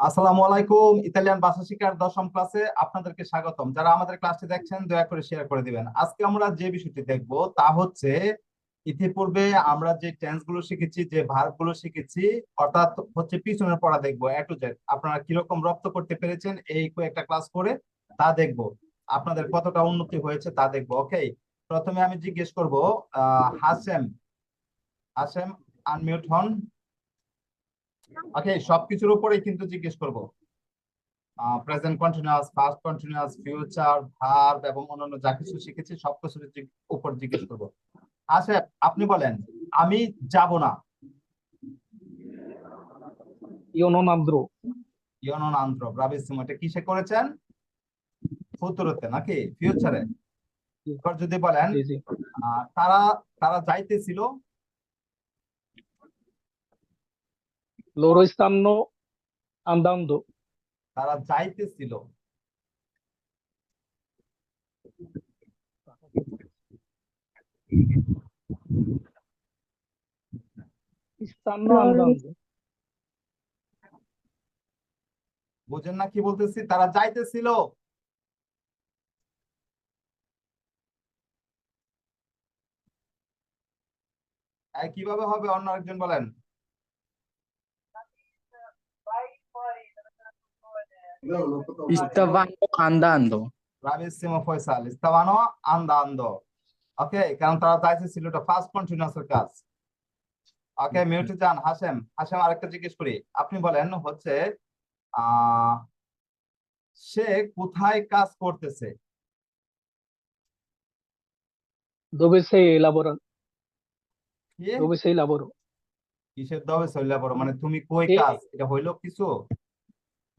আসসালামু আলাইকুম, ইতালিয়ান ভাষা শিক্ষার দশম ক্লাসে আপনাদেরকে স্বাগতম। যারা আমাদের ক্লাসটি দেখছেন, দয়া করে শেয়ার করে দিবেন। আজকে আমরা যে বিষয়টি দেখব, তা হচ্ছে ইতিপূর্বে আমরা যে টেন্সগুলো শিখেছি, যে ভার্বগুলো শিখেছি, অর্থাৎ হচ্ছে পিছনের পড়া দেখব এ টু জেড আপনারা কীরকম রপ্ত করতে পেরেছেন, এই কয়েকটা ক্লাস করে তা দেখব। আপনাদের কতটা উন্নতি হয়েছে, তা দেখব ওকে প্রথমে আমি জিজ্ঞেস করব, আহ, হাসেম হাসেম আনমিউট হন। ওকে সবকিছুর উপরেই কিন্তু জিজ্ঞেস করব। Present continuous past continuous future verb এবং অন্যান্য যা কিছু শিখেছি সবকিছুর উপর জিজ্ঞেস করব। আচ্ছা আপনি বলেন আমি যাব না। Io non andrò. ইয়নন আন্দ্র ব্রাভিসিমো এটা কিসে করেছেন? ফুতুরতে নাকি? ফিউচারে এবার যদি বলেন তারা তারা যাইতেছিল Loro stanno andando. তারা যাইতেছিল Stanno andando. বুঝেন না কি বলতেছি? তারা যাইতেছিল কীভাবে হবে? অন্য একজন বলেন। Stavano andando. Bravissimo Faisal. Stavano andando. ওকে কারণ তারা যাইতেছিল এটা ফার্স্ট কন্টিনিউয়াস এর কাজ ওকে মিউটে যান হাসেম হাসেম আরেকটা জিজ্ঞেস করি আপনি বলেন হচ্ছে সে কোথায় কাজ করতেছে Dove sei lavorando? Dove sei lavoro? কিসের দবে সইলা বড় মানে তুমি কই কাজ এটা হইল কিছু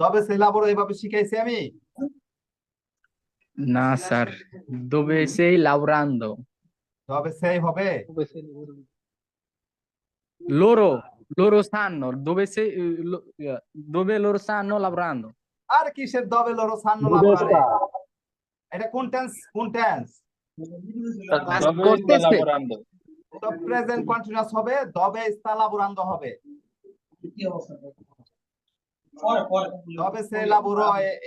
তবে সিলেবাস এভাবে শিখাইছি আমি। না স্যার। দবে সেই লাউরান্দো তবে সেই হবে। লোরো লোরো সানো দবে সেই দবে লোরো সানো আর কি দবে লোরো সানো লাউরান্দো এটা কোন টেন্স? কোন টেন্স? প্রেজেন্ট কন্টিনিউয়াস হবে দবে স্থালাবুরান্দ হবে। কি অবস্থা?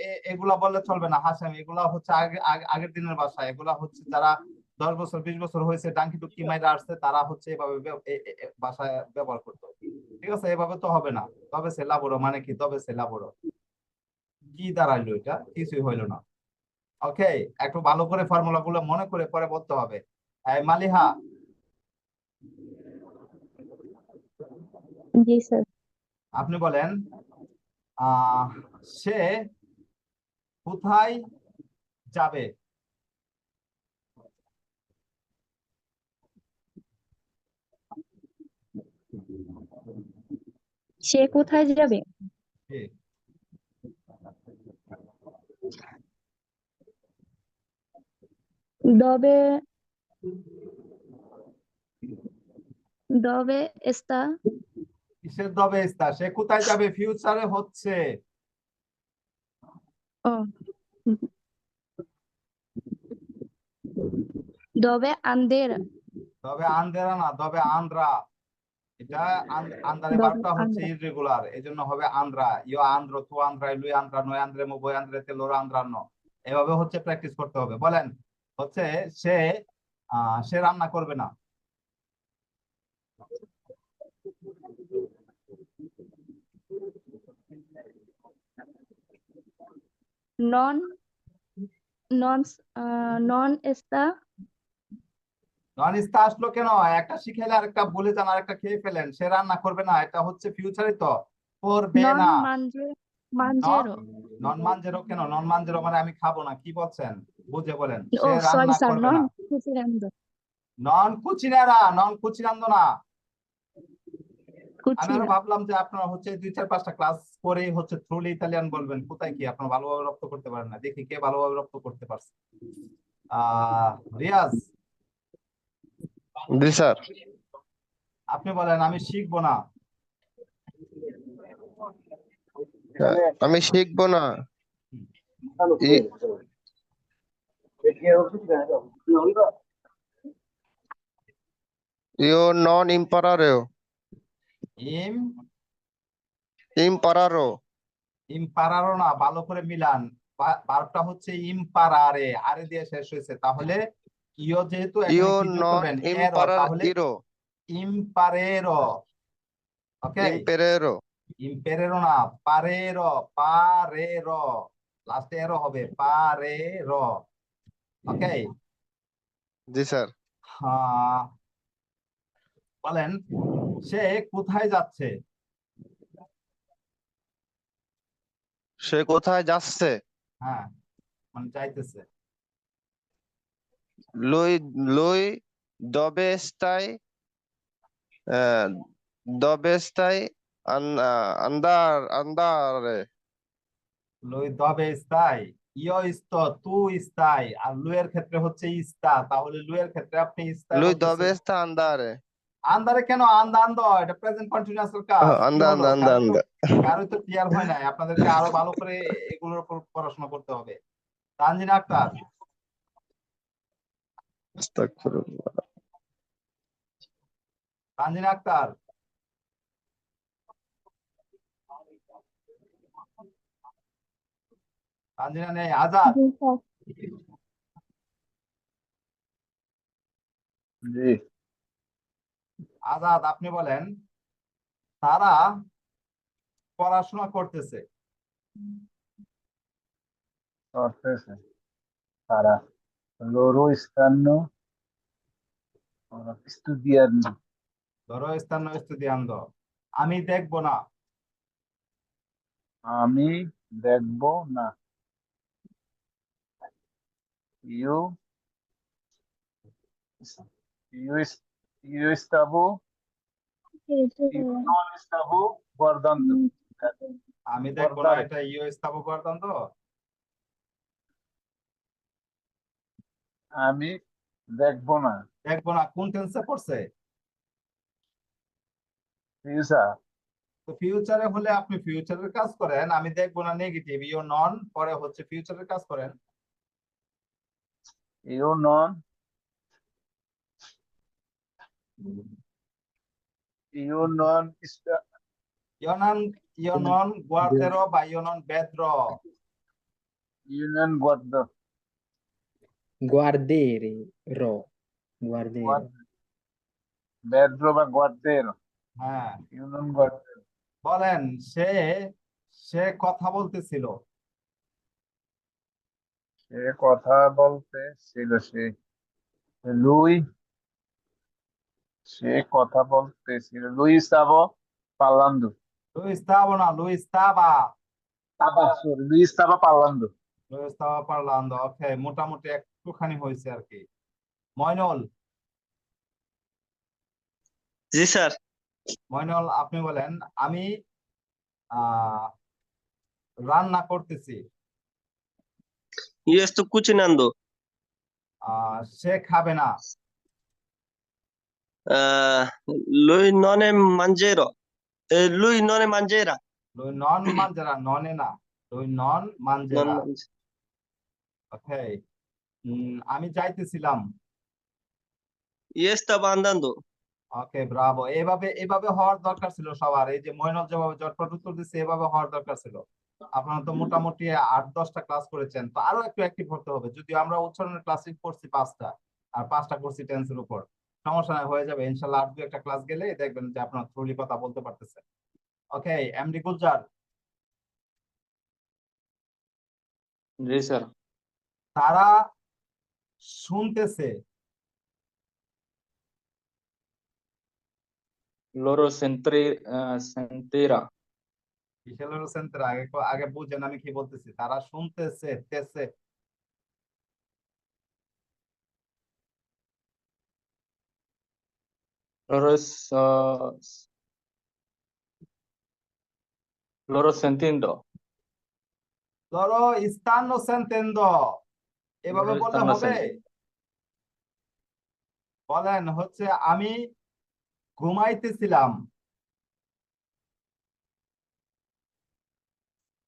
এ- এগুলা বললে চলবে না হাসাম। এগুলা হচ্ছে আগে আগে- আগের দিনের ভাষা এগুলা হচ্ছে যারা দশ বছর বিশ বছর হয়েছে ডাঙ্কি টুকি মাইরা আসছে তারা হচ্ছে এভাবে ব্যবহার করতো। ঠিক আছে এভাবে তো হবে না। তবে সে লাবুরো মানে কি? তবে সে লাবুরো কি দাঁড়াইলো এটা? কিছুই হইল না। ওকে একটু ভালো করে ফর্মুলা গুলো মনে করে পরে বলতে হবে। মালিহা। জি স্যার। আপনি বলেন। সে কোথায় যাবে? সে কোথায় যাবে? দবে দবে está কিসের দবে ইস্তা সে কোথায় যাবে? ফিউচারে হচ্ছে। দবে andera তবে আন্দেরা না তবে আন্দ্রা। এটা আন- আন্দারে দবে বার্তা হচ্ছে আন্দ্রা। ইররেগুলার এজন্য হবে আন্দ্রা। ইয়ো আন্দ্র তু আন্দ্রা লুই আন্দ্রা নয় আন্দ্রে মো বই আন্দ্রে তে লোর আন্দ্রান্ন এভাবে হচ্ছে প্র্যাকটিস করতে হবে। বলেন হচ্ছে সে সে রান্না করবে না। Non non আহ, non নন ইস্তা আসলো কেন? একটা শিখাইলে আরেকটা বলে যান আরেকটা খেয়ে ফেলেন। সে রান্না করবে না এটা হচ্ছে ফিউচারে তো। করবে না। নন মানজেরো কেন? নন মানজেরো মানে আমি খাব না কি বলছেন? বুঝে বলেন। ও সে রান্না করবে না। নন কুচিনেরা নন কুচিনান্দো না। আমি আরও ভাবলাম যে আপনারা হচ্ছে দুই চার পাঁচটা ক্লাস করেই হচ্ছে থ্রুলি ইতালিয়ান বলবেন। কোথায় কি আপনারা ভালোভাবে রপ্ত করতে পারেন না? দেখি কে ভালোভাবে রপ্ত করতে পারছে। আহ রিয়াজ। জি স্যার। আপনি বলেন আমি শিখব না। আমি শিখব না। ই- নন imparare ইম? imparare ইম্পারারো না ভালো করে মিলান। ভার্বটা হচ্ছে ইম্পারারে আরে দিয়ে শেষ হয়েছে। তাহলে ইও যেহেতু ইও নন ইম্পারার ইম্পারেরো ওকে? ইম্পেরেরো ইম্পেরেরো না পারেরো পারেরো। লাস্টে এরো হবে পারেরো। ওকে? জি স্যার। হ্যাঁ। বলেন। সে কোথায় যাচ্ছে? সে কোথায় যাচ্ছে? হ্যাঁ মানে যাইতেছে। লুই লুই দবে স্টাই দবে স্টাই আন্দার আন্দারে। লুই দবে স্থাই ইয় ইস্ত তু স্থাই আর লুয়ের ক্ষেত্রে হচ্ছে ইস্তা তাহলে লুয়ের ক্ষেত্রে আপনি ইস্তা লুই দবে স্টা আন্দারে। আন্দারে কেন আন্দা আন্দ? এটা প্রেজেন্ট কন্টিনিউয়াস এর কাজ। আন্দা আন্দা আন্দা আন্দা কারও তো ক্লিয়ার হয় নাই। আপনাদেরকে আরও ভালো করে এগুলোর উপর পড়াশোনা করতে হবে। তানজিন আক্তার। তানজিন আক্তার। তানজিনা নেই। আজাদ। জি। আজাদ আপনি বলেন তারা পড়াশোনা করতেছে। তারা আমি দেখব না। আমি দেখব না। io io io stavo non stavo guardando. আমি দেখব না এটা ইও স্থাপক করতাম তো আমি দেখব না দেখব না কোন টেন্সে পড়ছে ফিউজা তো ফিউচারে হলে আপনি ফিউচারের কাজ করেন। আমি দেখব না নেগেটিভ ইও নন পরে হচ্ছে ফিউচারের কাজ করেন। ইও নন ইউনন ইউনন ইউনন গোয়াতের বা ইউনন বেদ্র? ইউনন গোয়াদ গোয়ারদের র গোয়ারদের বা গোয়াদের হ্যাঁ। ইউনন গোয়াদের বলেন সে সে কথা বলতেছিল। সে কথা বলতে ছিল সে। লুই সে কথা বলতেছিল। lui stavo parlando লুই স্তাবো না লুই স্তাবা stava sorry, lui stava parlando লুই স্তাবা পারলাম ওকে মোটামুটি একটুখানি হয়েছে আর কি। ময়নুল জি স্যার। ময়নুল আপনি বলেন আমি আহ রান্না করতেছি। sto cucinando আহ সে খাবে না। Lui non è mangerò Eh, lui non è mangerà লুই নন মানজেরা ননে না লুই নন non মানজেরা mangi- ওকে আমি যাইতেছিলাম। stavo andando ওকে ব্রাভো এভাবে এভাবে হওয়ার দরকার ছিল সবার। এই যে মইনুল যেভাবে জটপট উত্তর দিচ্ছে এভাবে হওয়ার দরকার ছিল। আপনারা তো মোটামুটি আট দশটা ক্লাস করেছেন। তো আরও একটু অ্যাক্টিভ হতে হবে। যদিও আমরা উচ্চারণের ক্লাস করছি পাঁচটা আর পাঁচটা করছি টেন্সের উপর। সমস্যা হয়ে যাবে ইনশাল্লাহ আর দু একটা ক্লাস গেলে দেখবেন যে আপনার থ্রুলি কথা বলতে পারতেছেন ওকে এমডি গুলজার। জি স্যার। তারা শুনতেছে। Loro sentre, eh, sentirà কিসেলের সেন্টার আগে আগে বুঝেন আমি কি বলতেছি। তারা শুনতেছে তেছে loro s- uh, s- loro ধরো স্থানো সেন্তেন্দ এভাবে বললে হবে. বলেন হচ্ছে আমি ঘুমাইতেছিলাম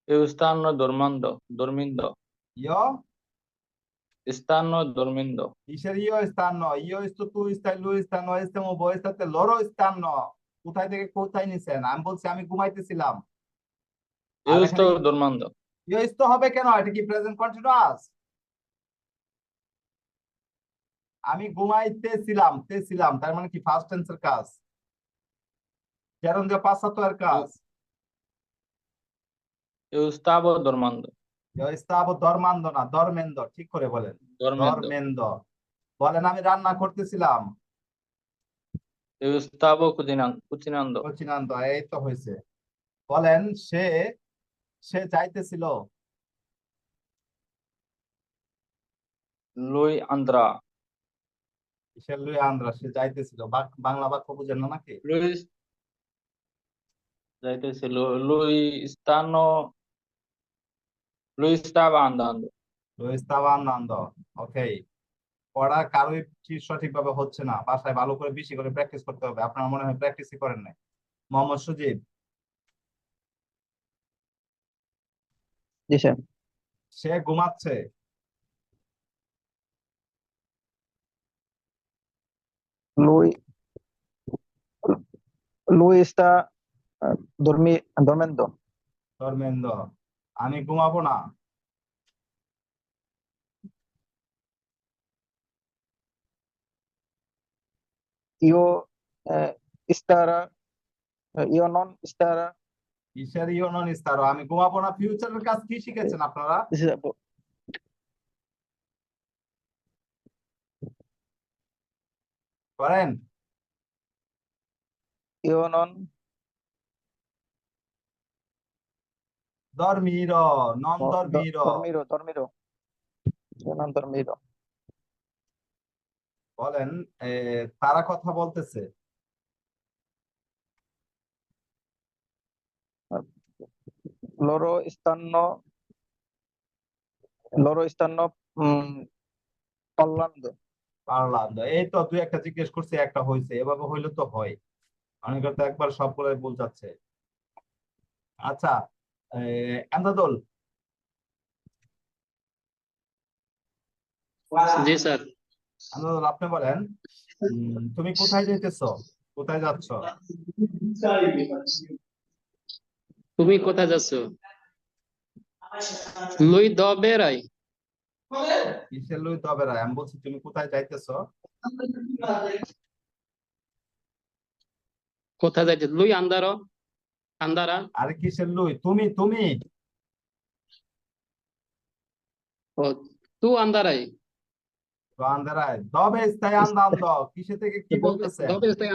io stanno dormendo dormendo ইয় stanno dormendo কিসের ইয় স্থান ইয় ইস্তো তু স্থাই লু স্থান ইস্তেমো বই স্থাতে লরো স্থান কোথায় থেকে কোথায় নিছেন আমি বলছি আমি ঘুমাইতেছিলাম Eu আর estou এখানে dormindo. ইউ তো হবে কেন এটা কি প্রেজেন্ট কন্টিনিউয়াস আমি ঘুমাইতেছিলাম তেছিলাম তার মানে কি ফার্স্ট টেন্সের কাজ যে পাঁচাত্তর এর কাজ estava dormindo. ধর্মান্ধ না ধর্মেন্দ্র ঠিক করে বলেন. ধর্মেন্দ্র। বলেন আমি রান্না করতেছিলাম। এই তো হয়েছে। বলেন সে সে যাইতেছিল Lui andrá. সে লুই আন্দ্রা সে যাইতেছিল। বাংলা বাক্য বুঝেন না নাকি? Luis. যাইতেছে Lu- Lui está no. Lui estava andando. ওকে পড়া কারোই ঠিক সঠিকভাবে হচ্ছে না? বাসায় ভালো করে বেশি করে প্র্যাকটিস করতে হবে। আপনার মনে হয় প্র্যাকটিসই করেন নাই? মোহাম্মদ সুজিব জি স্যার। সে ঘুমাচ্ছে? Lui, lui está dormi- durmiendo. Dharmendra. আমি ঘুমাবো না। estará, eh, yo non estará, কিসের ইউনিয়ন আমি ঘুমাবো না। ফিউচারের কাজ কি শিখেছেন আপনারা? করেন। Yo non, ধর্মীর non do- do- ধর্মীর dormido, dormido. Yo non dormido. বলেন এ, তারা কথা বলতেছে. পারলাম না। এই তো দুই একটা জিজ্ঞেস করছে একটা হয়েছে এভাবে হইলে তো হয় অনেকের তো একবার সবগুলোই ভুল যাচ্ছে আচ্ছা এমদাদুল জি স্যার। এমদাদুল আপনি বলেন। তুমি কোথায় যাইতেছো কোথায় যাচ্ছ? তুমি কোথায় যাচ্ছ? লুই দ বেরাই। কিসের লই তবে আমি বলছি তুমি কোথায় যাইতেছো? কোথায় যাচ্ছে লুই আন্দারো। আন্দারা আরে কিসের লই? তুমি তুমি। ও তু আন্দারাই। তো আন্দারায় দবে স্থায়ী আন্দান্দ কিসে থেকে কি বলতেছে? দবে স্থায়ী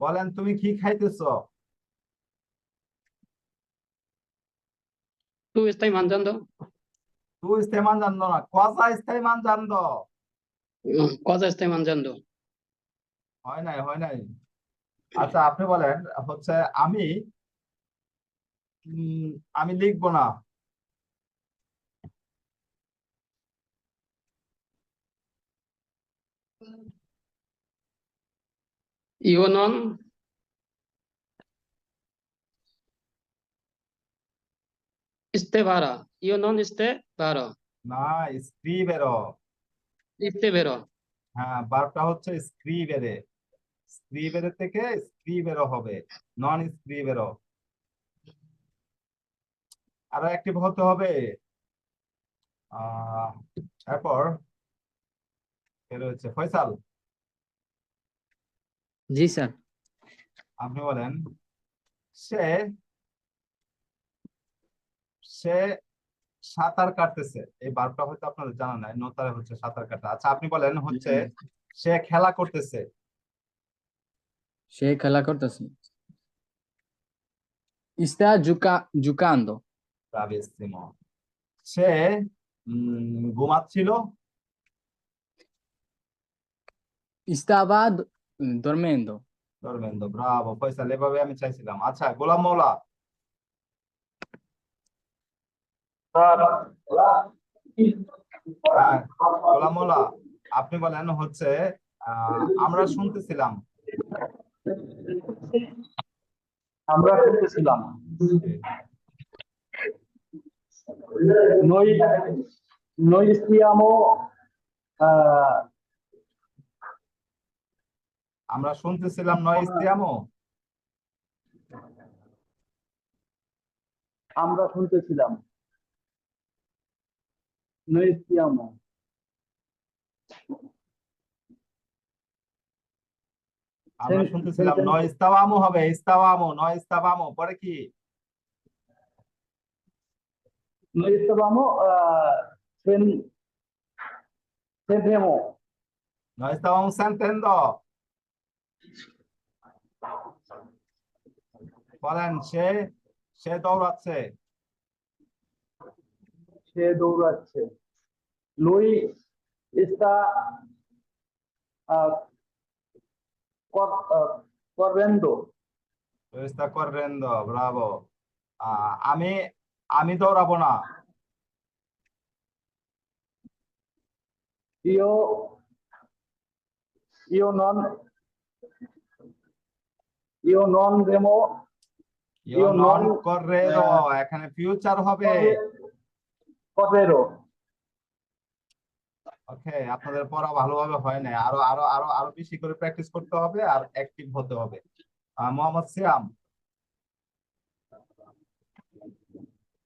বলেন তুমি কি খাইতেছো? তু স্থায়ী মানজান্দ তুই স্থায়ী মান জানতো না কজা স্থায়ী মান জানতো কজা স্থায়ী মানজান্দ হয় নাই হয় নাই। আচ্ছা আপনি বলেন হচ্ছে আমি আমি লিখব না। ইওনন। ইস্তেভারা। ইওনন ইস্তেভারা। না স্ক্রিবেরো। ইস্তেভেরো হ্যাঁ বারটা হচ্ছে স্ক্রিবেরে। স্ক্রিবেরে থেকে স্ত্রী বেরো হবে নন স্ত্রী বেরো আরও অ্যাক্টিভ হতে হবে আহ তারপর রয়েছে ফয়সাল। জি স্যার। আপনি বলেন সে সে সাঁতার কাটতেছে। এই বারটা হয়তো আপনাদের জানা নাই নোতারে হচ্ছে সাঁতার কাটা। আচ্ছা আপনি বলেন হচ্ছে সে খেলা করতেছে। সে খেলা করতেছে Está juca jugando. Bravissimo. সে ঘুমাচ্ছিল do- dormindo. ধর্মেন্দ্র ব্রাভো ফয়সাল এভাবে আমি চাইছিলাম আচ্ছা গোলাম মৌলা হ্যাঁ, গোলাম মৌলা আপনি বলেন হচ্ছে আহ, আমরা শুনতেছিলাম আমরা করতেছিলাম। stiamo eh, আমরা শুনতেছিলাম নয় ইস্তিয়ামো আমরা শুনতেছিলাম নৈতিয়ামো আমরা Sen- শুনতেছিলাম sentence- নয় ইস্তাওয়ামো হবে ইস্তাওয়ামো নয় ইস্তাওয়ামো পরে কি নৈস্তাবামো সেন সেন্টেমো নয় ইস্তাওয়ামো সেন্টেন্ডো বলেন সে সে দৌড়াচ্ছে সে দৌড়াচ্ছে লুই está ah, cor- ah, corriendo está corriendo bravo আহ, আমি আমি দৌড়াবো না io io non io non remo you Io non non- correro এখানে ফিউচার হবে correro ওকে আপনাদের পড়া ভালোভাবে হয় না আরও আরও আরও আরও বেশি করে প্র্যাকটিস করতে হবে আর অ্যাক্টিভ হতে হবে। মোহাম্মদ সিয়াম।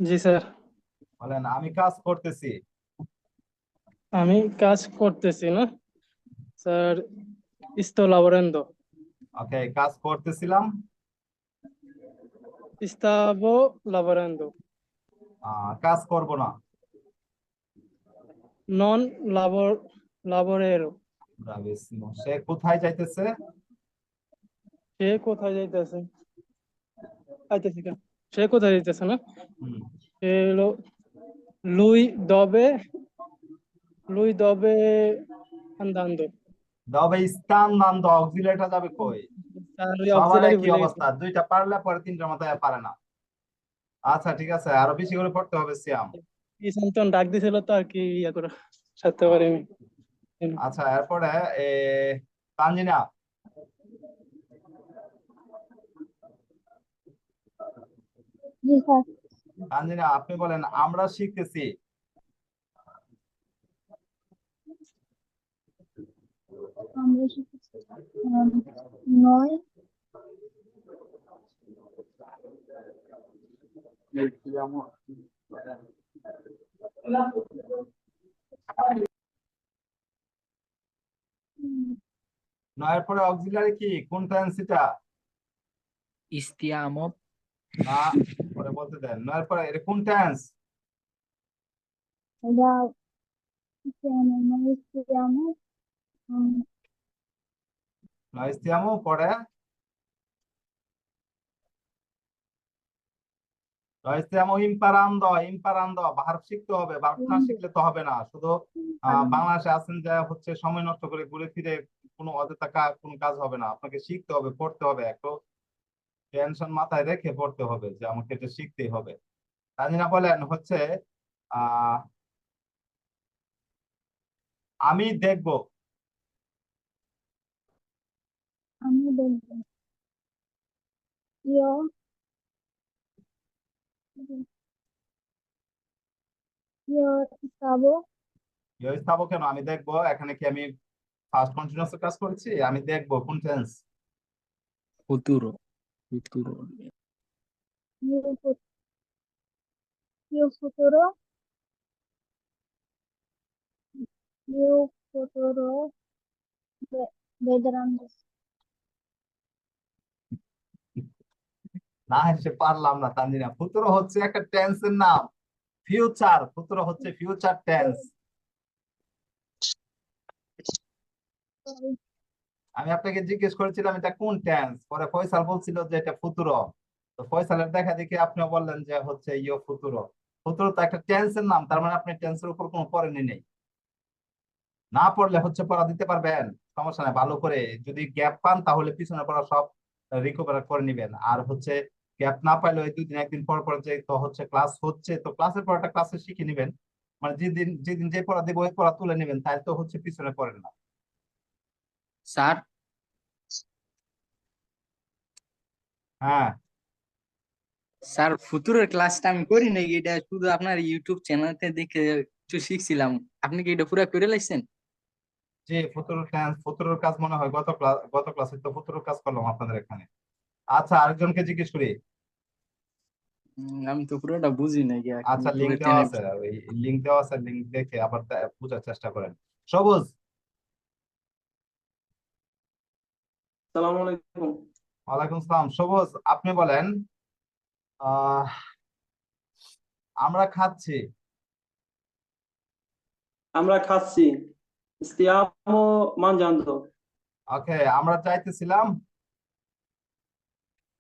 জি স্যার। বলেন আমি কাজ করতেছি। আমি কাজ করতেছি না। স্যার lavorando ওকে কাজ করতেছিলাম। lavorando আহ, কাজ করব না। Non লাবর lavorero ব্রাভিসিমো সে কোথায় যাইতেছে সে কোথায় যাইতেছে আইতেছে কেন সে কোথায় যাইতেছে না সে লুই lui লুই andando. তবে স্থান নান্দ অক্সিলারিটা যাবে কই সবার গেছি অবস্থা দুইটা পারলে পরে তিনটার মাথায় পারে না আচ্ছা ঠিক আছে আরও বেশি করে পড়তে হবে সিয়াম কি সন্তান ডাক দিছিল তো আর কি ইয়া করে সারতে পারিনি। আচ্ছা এরপরে এ তানজিনা। জি তানজিনা আপনি বলেন আমরা শিখতেছি। নয়। নয়ের পরে অক্সিলারি কি? কোন টেন্সিটা stiamo না পরে বলতে দেন। নয়ের পরে এটা কোন টেন্স এটা siamo noi নয় ইস্তিয়ামো পরে নয় ইস্তিয়ামো ইম্পারান্দ ইম্পারান্দ ভার্ব শিখতে হবে ভার্ব না শিখলে তো হবে না। শুধু বাংলাদেশে আছেন যে হচ্ছে সময় নষ্ট করে ঘুরে ফিরে কোনো অযথা কোনো কাজ হবে না। আপনাকে শিখতে হবে পড়তে হবে একটু টেনশন মাথায় রেখে পড়তে হবে যে আমাকে এটা শিখতেই হবে। তাজিনা বলেন হচ্ছে আহ আমি দেখব। আমি দেখব io io stavo ইয়ে স্থাবো কেন আমি দেখব এখানে কি আমি ফার্স্ট কন্টিনিউয়াস কাজ করছি আমি দেখব কোন টেন্স futuro futuro. না সে পারলাম না তানজিনা ফুতুরো হচ্ছে একটা টেন্সের নাম ফিউচার ফুতুরো হচ্ছে ফিউচার টেন্স আমি আপনাকে জিজ্ঞেস করেছিলাম, এটা কোন টেন্স পরে ফয়সাল বলছিল যে এটা ফুতুরো তো ফয়সালের দেখা দেখি আপনিও বললেন যে হচ্ছে ইয়ো ফুতুরো ফুতুরো তো একটা টেন্সের নাম, তার মানে আপনি টেন্সের উপর কোনো পড়েনি নেই। না পড়লে হচ্ছে পড়া দিতে পারবেন, সমস্যা নাই, ভালো করে যদি গ্যাপ পান তাহলে পিছনে পড়া সব রিকভার করে নিবেন। আর হচ্ছে গ্যাপ না পাইলে ওই দুই দিন একদিন পর পর যে তো হচ্ছে ক্লাস হচ্ছে তো ক্লাসের পড়াটা ক্লাসে শিখে নিবেন। মানে যেদিন যেদিন যে পড়া দেবো ওই পড়া তুলে নেবেন তাই তো হচ্ছে পিছনে পড়েন না। স্যার? হ্যাঁ। স্যার ফুতুরের ক্লাসটা আমি করি নাই এটা শুধু আপনার ইউটিউব চ্যানেলতে দেখে একটু শিখছিলাম। আপনি কি এটা পুরো করে লাইছেন? যে ফুতুর ফুতুরের কাজ মনে হয় গত ক্লাস গত ক্লাসে তো ফুতুরের কাজ করলাম আপনাদের এখানে। আচ্ছা আরেকজনকে জিজ্ঞেস করি। আমি তো পুরোটা বুঝি না গিয়া আচ্ছা পুরো দেওয়া আছে ওই লিঙ্ক দেওয়া আছে লিঙ্ক দেখে আবার বোঝার চেষ্টা করেন। সবুজ। আলাইকুম। ওয়ালাইকুম সালাম। সবুজ আপনি বলেন আহ আমরা খাচ্ছি। আমরা খাচ্ছি। ওকে আমরা চাইতেছিলাম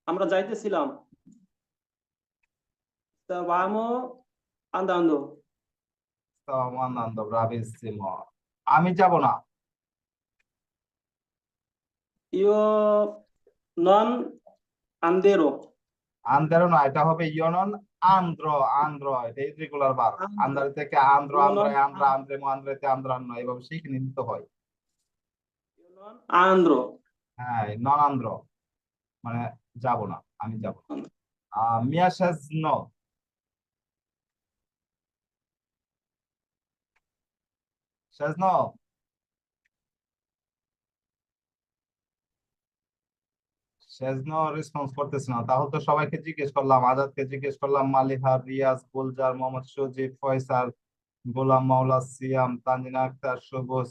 আমরা যাইতেছিলাম। আমি যাব না। io non anderò আন্দ্রেও না এটা হবে ইয়নন আন্দ্র আন্দ্র এটা ইরেগুলার বার। আন্দ্র। আন্দ্রে থেকে আন্দ্র আন্দ্রে আন্দ্রা আন্দ্রেমো আন্দ্রেতে আন্দ্রান্ন এভাবে শিখে নিতে হয়। andrò হ্যাঁ নন আন্দ্র। মানে যাব না, আমি যাব না। মিয়া সাজ নো। সাজনো সেজনো রেসপন্স করতেছে না। তাহলে তো সবাইকে জিজ্ঞেস করলাম, আজাদকে জিজ্ঞেস করলাম, মালিহা, রিয়াজ, গুলজার, মোহাম্মদ, সজিব গোলাম, মাওলা, সিয়াম সবুজ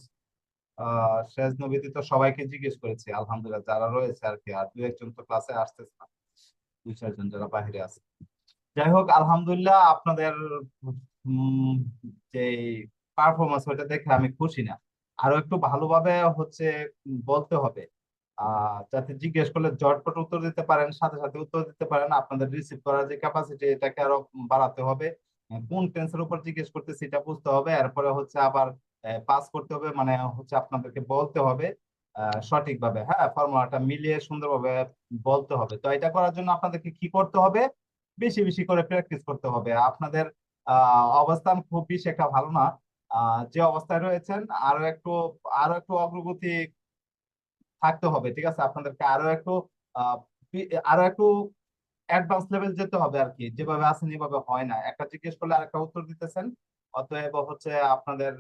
আহ সেজনো ব্যতীত সবাইকে জিজ্ঞেস করেছি, আলহামদুলিল্লাহ, যারা রয়েছে আর কি, আর দু একজন তো ক্লাসে আসতেছে না দুই চারজন যারা বাইরে আছে। যাই হোক, আলহামদুলিল্লাহ আপনাদের যে পারফরমেন্স ওটা দেখে আমি খুশি না। আরও একটু ভালোভাবে হচ্ছে বলতে হবে যাতে জিজ্ঞেস করলে জটপট উত্তর দিতে পারেন, সাথে সাথে উত্তর দিতে পারেন, আপনাদের রিসিভ করার যে ক্যাপাসিটি এটাকে আরও বাড়াতে হবে। কোন টেন্সের উপর জিজ্ঞেস করতে সেটা বুঝতে হবে, এরপরে হচ্ছে আবার পাস করতে হবে মানে হচ্ছে আপনাদেরকে বলতে হবে সঠিকভাবে হ্যাঁ? ফর্মুলাটা মিলিয়ে সুন্দরভাবে বলতে হবে। তো এটা করার জন্য আপনাদেরকে কি করতে হবে? বেশি বেশি করে প্র্যাকটিস করতে হবে। আপনাদের অবস্থান খুব বেশি একটা ভালো না। যে অবস্থায় রয়েছেন, আরও একটু আরও একটু অগ্রগতি থাকতে হবে, ঠিক আছে? আপনাদেরকে আরও একটু আরও একটু অ্যাডভান্স লেভেল যেতে হবে আর কি। যেভাবে আছেন, এভাবে হয় না। একটা জিজ্ঞেস করলে আরেকটা উত্তর দিতেছেন। অতএব হচ্ছে আপনাদের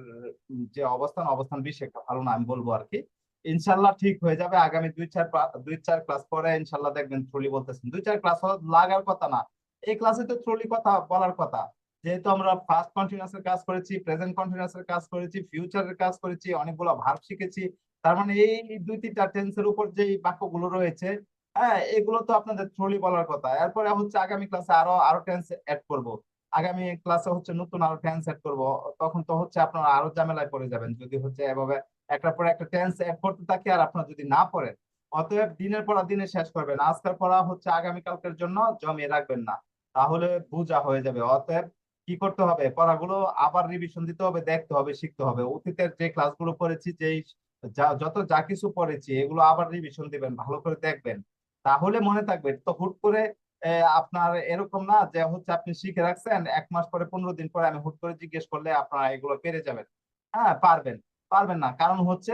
যে অবস্থান অবস্থান বেশি একটা ভালো না আমি বলব আর কি। ইনশাল্লাহ ঠিক হয়ে যাবে। আগামী দুই চার দুই চার ক্লাস পরে ইনশাল্লাহ দেখবেন থ্রুলি বলতেছেন। দুই চার ক্লাস লাগার কথা না। এই ক্লাসে তো থ্রুলি কথা বলার কথা। যেহেতু আমরা ফার্স্ট কন্টিনিউয়াস এর কাজ করেছি প্রেজেন্ট কন্টিনিউয়াস এর কাজ করেছি ফিউচারের কাজ করেছি, অনেকগুলো ভার্ব শিখেছি। তার মানে এই দুই তিনটা টেন্সের উপর যে বাক্যগুলো রয়েছে হ্যাঁ এগুলো তো আপনাদের থ্রুলি বলার কথা। এরপরে হচ্ছে আগামী ক্লাসে আরও আরও টেন্স অ্যাড করব। আগামী ক্লাসে হচ্ছে নতুন আরও টেন্স অ্যাড করব, তখন তো হচ্ছে আপনারা আরও ঝামেলায় পড়ে যাবেন। যদি হচ্ছে এভাবে একটার পর একটা টেন্স অ্যাড করতে থাকি আর আপনারা যদি না পড়েন, অতএব দিনের পর দিনে শেষ করবেন। আজকের পড়া হচ্ছে আগামী কালকের জন্য জমিয়ে রাখবেন না, তাহলে বোঝা হয়ে যাবে। অতএব কি করতে হবে? পড়াগুলো আবার রিভিশন দিতে হবে, দেখতে হবে, শিখতে হবে। অতীতের যে ক্লাসগুলো করেছি যেই যত যা কিছু পড়েছি, এগুলো আবার রিভিশন দিবেন, ভালো করে দেখবেন। তাহলে মনে থাকবে, তো হুট করে আপনার এরকম না যে হচ্ছে আপনি শিখে রাখছেন, এক মাস পরে পনেরো দিন পরে আমি হুট করে জিজ্ঞেস করলে আপনারা এগুলো পেরে যাবেন। হ্যাঁ পারবেন পারবেন না। কারণ হচ্ছে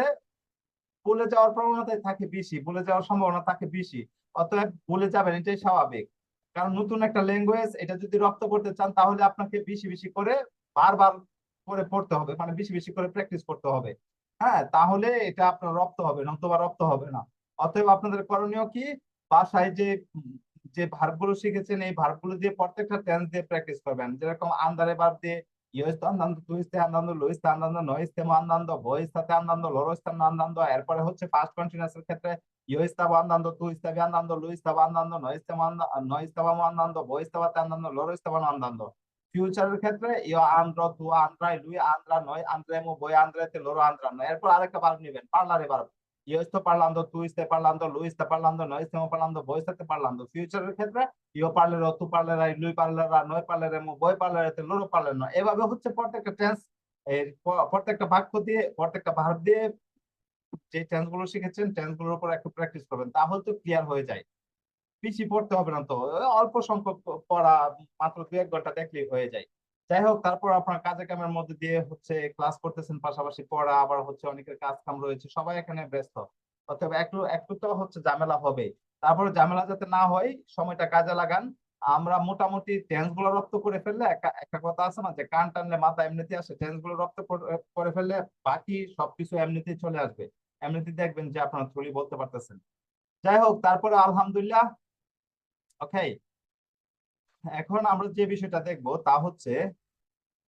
ভুলে যাওয়ার প্রবণতাই থাকে বেশি, ভুলে যাওয়ার সম্ভাবনা থাকে বেশি। অতএব ভুলে যাবেন, এটাই স্বাভাবিক। কারণ নতুন একটা ল্যাঙ্গুয়েজ, এটা যদি রপ্ত করতে চান, তাহলে আপনাকে বেশি বেশি করে বারবার করে পড়তে হবে মানে বেশি বেশি করে প্র্যাকটিস করতে হবে। হ্যাঁ তাহলে এটা আপনার রপ্ত হবে, নতুবা রপ্ত হবে না। অতএব আপনাদের করণীয় কি? বাসায় যে যে ভার্বগুলো শিখেছেন, এই ভার্বগুলো দিয়ে প্রত্যেকটা টেন্স দিয়ে প্র্যাকটিস করবেন। যেরকম আন্দারে বাদ দিয়ে লুই, আন্দ্রা নয় আন্দ্রা বই আন্দ্রাতে লোরো আন্দ্রা নয়। এরপর আরেকটা বার নিবেন পার্লারে বার yo estoy parlando, tú estás parlando, lui está parlando, noi stiamo parlando, voi state parlando ফিউচারের ক্ষেত্রে io parlerò, tu parlerai, lui parlerà, noi parleremo, voi parlerete, loro parleranno এভাবে হচ্ছে প্রত্যেকটা টেন্স এর প্রত্যেকটা বাক্য দিয়ে প্রত্যেকটা ভার্ব দিয়ে যে টেন্সগুলো শিখেছেন টেন্সগুলোর উপর একটু প্র্যাকটিস করবেন তাহলে তো ক্লিয়ার হয়ে যায় বেশি পড়তে হবে না তো অল্প সংখ্যক পড়া মাত্র দু এক ঘণ্টা দেখলেই হয়ে যায় যাই হোক, তারপর আপনার কাজে কামের মধ্যে দিয়ে হচ্ছে ক্লাস করতেছেন, পাশাপাশি পড়া, আবার হচ্ছে অনেকের কাজ কাম রয়েছে, সবাই এখানে ব্যস্ত। অতএব একটু একটু তো হচ্ছে ঝামেলা হবে তারপরে ঝামেলা যাতে না হয়, সময়টা কাজে লাগান। আমরা মোটামুটি টেন্সগুলো করে ফেললে একটা কথা আছে না, যে কান টানলে মাথা এমনিতে আসে টেন্সগুলো করে- করে ফেললে বাকি সবকিছু এমনিতেই চলে আসবে। এমনিতে দেখবেন যে আপনারা থ্রুলি বলতে পারতেছেন। যাই হোক, তারপরে আলহামদুলিল্লাহ ওকে এখন আমরা যে বিষয়টা দেখব, তা হচ্ছে